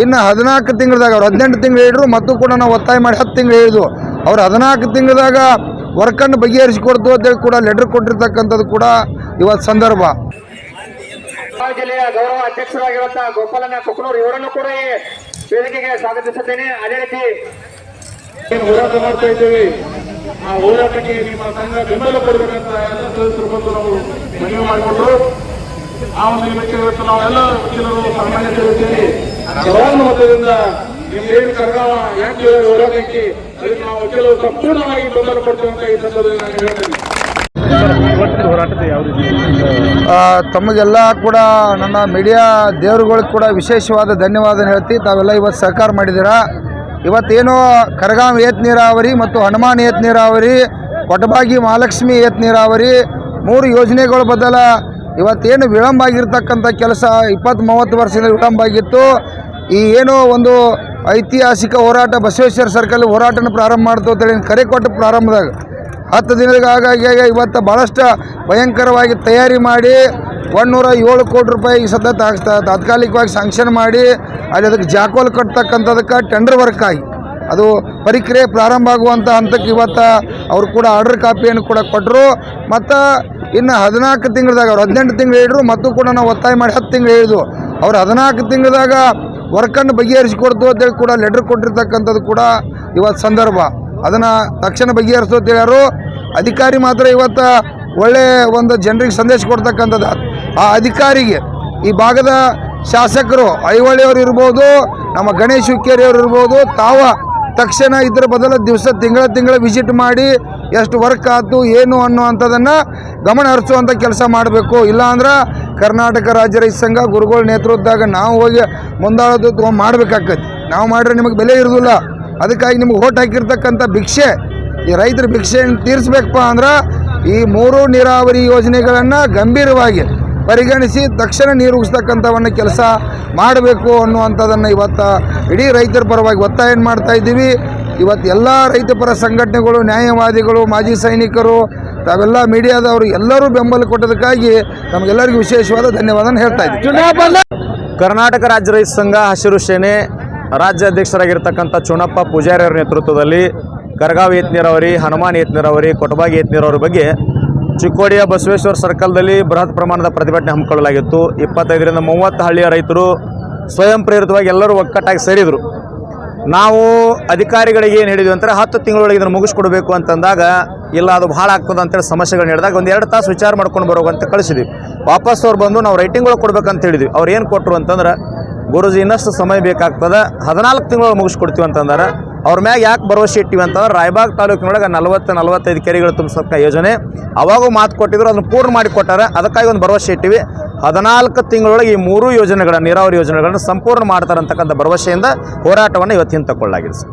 ಇನ್ನು ಹದಿನಾಲ್ಕು ತಿಂಗಳದಾಗ ಅವ್ರು ಹದಿನೆಂಟು ತಿಂಗಳು ಹೇಳಿದ್ರು ಮತ್ತು ಕೂಡ ನಾವು ಒತ್ತಾಯ ಮಾಡಿ ಹತ್ತು ತಿಂಗಳು ಹೇಳಿದ್ವು. ಅವ್ರು ಹದಿನಾಲ್ಕು ತಿಂಗಳದಾಗ ವರ್ಕನ್ನು ಬಗೆಹರಿಸಿಕೊಡ್ತು ಅಂತೇಳಿ ಕೂಡ ಲೆಟರ್ ಕೊಟ್ಟಿರ್ತಕ್ಕಂಥದ್ದು ಕೂಡ ಇವತ್ತು ಸಂದರ್ಭ. ಜಿಲ್ಲೆಯ ಗೌರವ ಅಧ್ಯಕ್ಷರಾಗಿರುವಂತಹ ಗೋಪಾಲನ ಕೊಕ್ಕನೂರು ಇವರನ್ನು ಕೂಡ ಈ ವೇದಿಕೆಗೆ ಸ್ವಾಗತಿಸುತ್ತೇನೆ. ಅದೇ ರೀತಿ ಹೋರಾಟ ಮಾಡ್ತಾ ಇದ್ದೇವೆ. ಆ ಹೋರಾಟಕ್ಕೆ ನಿಮ್ಮ ಸಂಘ ಬೆಂಬಲ ಕೊಡಬೇಕಂತ ಎಲ್ಲ ಸದಸ್ಯರು ಬಂದು ನಾವು ಮನವಿ ಮಾಡಿಕೊಂಡ್ರು ಆ ಒಂದು ನಿಮಗೆ ಇವತ್ತು ನಾವೆಲ್ಲ ವಕೀಲರು ಸಾಮಾನ್ಯ ಯಾಕೆ ಹೋರಾಟಕ್ಕೆ ಅದಕ್ಕೆ ನಾವು ಕೆಲವು ಬೆಂಬಲ ಕೊಡ್ತೇವೆ ಈ ಸಂದರ್ಭದಲ್ಲಿ ನಾನು ಹೇಳ್ತೇನೆ. ತಮಗೆಲ್ಲ ಕೂಡ ನನ್ನ ಮೀಡಿಯಾ ದೇವರುಗಳಿಗೆ ಕೂಡ ವಿಶೇಷವಾದ ಧನ್ಯವಾದ ಹೇಳ್ತಿ. ತಾವೆಲ್ಲ ಇವತ್ತು ಸಹಕಾರ ಮಾಡಿದ್ದೀರಾ? ಇವತ್ತೇನು ಕರಗಾಂ ಏತ್ ನೀರಾವರಿ ಮತ್ತು ಹನುಮಾನ್ ಏತ್ ನೀರಾವರಿ ಕೊಟಬಾಗಿ ಮಹಾಲಕ್ಷ್ಮಿ ಏತ್ ನೀರಾವರಿ, ಮೂರು ಯೋಜನೆಗಳ ಬದಲ ಇವತ್ತೇನು ವಿಳಂಬ ಆಗಿರ್ತಕ್ಕಂಥ ಕೆಲಸ ಇಪ್ಪತ್ತು ಮೂವತ್ತು ವರ್ಷದಿಂದ ವಿಳಂಬ ಆಗಿತ್ತು. ಈ ಏನೋ ಒಂದು ಐತಿಹಾಸಿಕ ಹೋರಾಟ ಬಸವೇಶ್ವರ ಸರ್ಕಲ್ ಹೋರಾಟನ ಪ್ರಾರಂಭ ಮಾಡ್ತು ಅಂತೇಳಿ ಕರೆ ಕೊಟ್ಟು ಪ್ರಾರಂಭದಾಗ ಹತ್ತು ದಿನದಾಗ ಹಾಗಾಗಿ ಇವತ್ತು ಭಾಳಷ್ಟು ಭಯಂಕರವಾಗಿ ತಯಾರಿ ಮಾಡಿ ಒಂದುನೂರ ಏಳು ಕೋಟಿ ರೂಪಾಯಿ ತಾ- ತಾತ್ಕಾಲಿಕವಾಗಿ ಸ್ಯಾಂಕ್ಷನ್ ಮಾಡಿ ಅಲ್ಲಿ ಅದಕ್ಕೆ ಜಾಕೋಲ್ ಕಟ್ತಕ್ಕಂಥದಕ್ಕೆ ಟೆಂಡರ್ ವರ್ಕ್ ಆಗಿ. ಅದು ಪರಿಕ್ರಿಯೆ ಪ್ರಾರಂಭ ಆಗುವಂಥ ಹಂತಕ್ಕೆ ಇವತ್ತು ಅವರು ಕೂಡ ಆರ್ಡರ್ ಕಾಪಿಯನ್ನು ಕೂಡ ಕೊಟ್ಟರು ಮತ್ತು ಇನ್ನು ಹದಿನಾಲ್ಕು ತಿಂಗಳದಾಗ ಅವ್ರು ಹದಿನೆಂಟು ತಿಂಗಳು ಹೇಳಿದ್ರು, ಮತ್ತು ಕೂಡ ನಾವು ಒತ್ತಾಯ ಮಾಡಿ ಹತ್ತು ತಿಂಗಳು ಹೇಳಿದ್ವು. ಅವ್ರು ಹದಿನಾಲ್ಕು ತಿಂಗಳದಾಗ ವರ್ಕನ್ನು ಬಗೆಹರಿಸಿಕೊಡ್ತು ಅಂತೇಳಿ ಕೂಡ ಲೆಟರ್ ಕೊಟ್ಟಿರ್ತಕ್ಕಂಥದ್ದು ಕೂಡ ಇವತ್ತು ಸಂದರ್ಭ. ಅದನ್ನು ತಕ್ಷಣ ಬಗೆಹರಿಸು ಅಂತ ಹೇಳ್ಯಾರು. ಅಧಿಕಾರಿ ಮಾತ್ರ ಇವತ್ತು ಒಳ್ಳೆಯ ಒಂದು ಜನರಿಗೆ ಸಂದೇಶ ಕೊಡ್ತಕ್ಕಂಥದ್ದು. ಆ ಅಧಿಕಾರಿಗೆ ಈ ಭಾಗದ ಶಾಸಕರು ಐಹೊಳೆಯವರು ಇರ್ಬೋದು, ನಮ್ಮ ಗಣೇಶ್ ಹುಕ್ಕೇರಿಯವರು ಇರ್ಬೋದು, ತಾವ ತಕ್ಷಣ ಇದ್ರ ಬದಲು ದಿವಸ ತಿಂಗಳ ತಿಂಗಳ ವಿಸಿಟ್ ಮಾಡಿ ಎಷ್ಟು ವರ್ಕ್ ಆಯ್ತು, ಏನು ಅನ್ನುವಂಥದ್ದನ್ನು ಗಮನ ಹರಿಸುವಂಥ ಕೆಲಸ ಮಾಡಬೇಕು. ಇಲ್ಲಾಂದ್ರೆ ಕರ್ನಾಟಕ ರಾಜ್ಯ ರೈತ ಸಂಘ ಗುರುಗಳ ನೇತೃತ್ವದಾಗ ನಾವು ಹೋಗಿ ಮುಂದಾಳೋದು ತೊಗೊಂಡು ನಾವು ಮಾಡಿದ್ರೆ ನಿಮಗೆ ಬೆಲೆ ಇರೋದಿಲ್ಲ. ಅದಕ್ಕಾಗಿ ನಿಮ್ಗೆ ಓಟ್ ಹಾಕಿರ್ತಕ್ಕಂಥ ಭಿಕ್ಷೆ, ಈ ರೈತರ ಭಿಕ್ಷೆಯನ್ನು ತೀರಿಸ್ಬೇಕಪ್ಪ ಅಂದ್ರೆ ಈ ಮೂರು ನೀರಾವರಿ ಯೋಜನೆಗಳನ್ನು ಗಂಭೀರವಾಗಿ ಪರಿಗಣಿಸಿ ತಕ್ಷಣ ನೀರು ಉಗಿಸ್ತಕ್ಕಂಥವನ್ನ ಕೆಲಸ ಮಾಡಬೇಕು ಅನ್ನುವಂಥದ್ದನ್ನು ಇವತ್ತು ಇಡೀ ರೈತರ ಪರವಾಗಿ ಒತ್ತಾಯ ಮಾಡ್ತಾ ಇದ್ದೀವಿ. ಇವತ್ತು ಎಲ್ಲ ರೈತ ಪರ ಸಂಘಟನೆಗಳು, ನ್ಯಾಯವಾದಿಗಳು, ಮಾಜಿ ಸೈನಿಕರು, ತಾವೆಲ್ಲ ಮೀಡಿಯಾದವರು ಎಲ್ಲರೂ ಬೆಂಬಲ ಕೊಟ್ಟದಕ್ಕಾಗಿ ನಮಗೆಲ್ಲರಿಗೂ ವಿಶೇಷವಾದ ಧನ್ಯವಾದ ಹೇಳ್ತಾ ಇದ್ದೀವಿ ಕರ್ನಾಟಕ ರಾಜ್ಯ ರೈತ ಸಂಘ ಹಸಿರು ಸೇನೆ ರಾಜ್ಯಾಧ್ಯಕ್ಷರಾಗಿರ್ತಕ್ಕಂಥ ಚುಣಪ್ಪ ಪೂಜಾರಿ ಅವರ ನೇತೃತ್ವದಲ್ಲಿ ಕರಗಾವ್ ಏತ್ ನೀರಾವರಿ ಹನುಮಾನ್ ಏತ್ ನೀರಾವರಿ ಕೊಟಬಾಗಿ ಏತ್ ಬಗ್ಗೆ ಚಿಕ್ಕೋಡಿಯ ಬಸವೇಶ್ವರ ಸರ್ಕಲ್ದಲ್ಲಿ ಬೃಹತ್ ಪ್ರಮಾಣದ ಪ್ರತಿಭಟನೆ ಹಮ್ಮಿಕೊಳ್ಳಲಾಗಿತ್ತು. ಇಪ್ಪತ್ತೈದರಿಂದ ಮೂವತ್ತು ಹಳ್ಳಿಯ ರೈತರು ಸ್ವಯಂ ಪ್ರೇರಿತವಾಗಿ ಎಲ್ಲರೂ ಒಕ್ಕಟ್ಟಾಗಿ ಸೇರಿದರು. ನಾವು ಅಧಿಕಾರಿಗಳಿಗೆ ಏನು ಹೇಳಿದ್ವಿ ಅಂತಾರೆ ಹತ್ತು ತಿಂಗಳೊಳಗೆ ಇದನ್ನು ಮುಗಿಸ್ಕೊಡ್ಬೇಕು ಅಂತಂದಾಗ ಇಲ್ಲ, ಅದು ಭಾಳ ಆಗ್ತದೆ ಅಂತೇಳಿ ಸಮಸ್ಯೆಗಳನ್ನ ಹೇಳಿದಾಗ ಒಂದು ಎರಡು ತಾಸು ವಿಚಾರ ಮಾಡ್ಕೊಂಡು ಬರೋ ಅಂತ ಕಳಿಸಿದ್ವಿ. ವಾಪಸ್ ಅವ್ರು ಬಂದು ನಾವು ರೈಟಿಂಗ್ ಒಳಗೆ ಕೊಡ್ಬೇಕಂತ ಹೇಳಿದ್ವಿ. ಅವ್ರು ಏನು ಕೊಟ್ಟರು ಅಂತಂದ್ರೆ, ಗುರುಜಿ ಇನ್ನಷ್ಟು ಸಮಯ ಬೇಕಾಗ್ತದೆ, ಹದಿನಾಲ್ಕು ತಿಂಗಳು ಮುಗಿಸ್ಕೊಡ್ತೀವಿ ಅಂತಂದಾರೆ ಅವ್ರ ಮ್ಯಾಗ ಯಾಕೆ ಭರವಸೆ ಇಟ್ಟಿವಿ ಅಂತಂದ್ರೆ ರಾಯಬಾಗ್ ತಾಲೂಕಿನೊಳಗೆ ನಲವತ್ತು ನಲವತ್ತೈದು ಕೆರೆಗಳು ತುಂಬಿಸೋಕೆ ಯೋಜನೆ. ಅವಾಗೂ ಮಾತು ಕೊಟ್ಟಿದ್ರು, ಅದನ್ನು ಪೂರ್ಣ ಮಾಡಿ ಕೊಟ್ಟಾರೆ. ಅದಕ್ಕಾಗಿ ಒಂದು ಭರವಸೆ ಇಟ್ಟಿವಿ. ಹದಿನಾಲ್ಕು ತಿಂಗಳೊಳಗೆ ಈ ಮೂರು ಯೋಜನೆಗಳ ನೀರಾವರಿ ಯೋಜನೆಗಳನ್ನು ಸಂಪೂರ್ಣ ಮಾಡ್ತಾರೆ ಅಂತಕ್ಕಂಥ ಭರವಸೆಯಿಂದ ಹೋರಾಟವನ್ನು ಇವತ್ತಿನ ಹಿಂತಕೊಳ್ಳಲಾಗಿದೆ ಸರ್.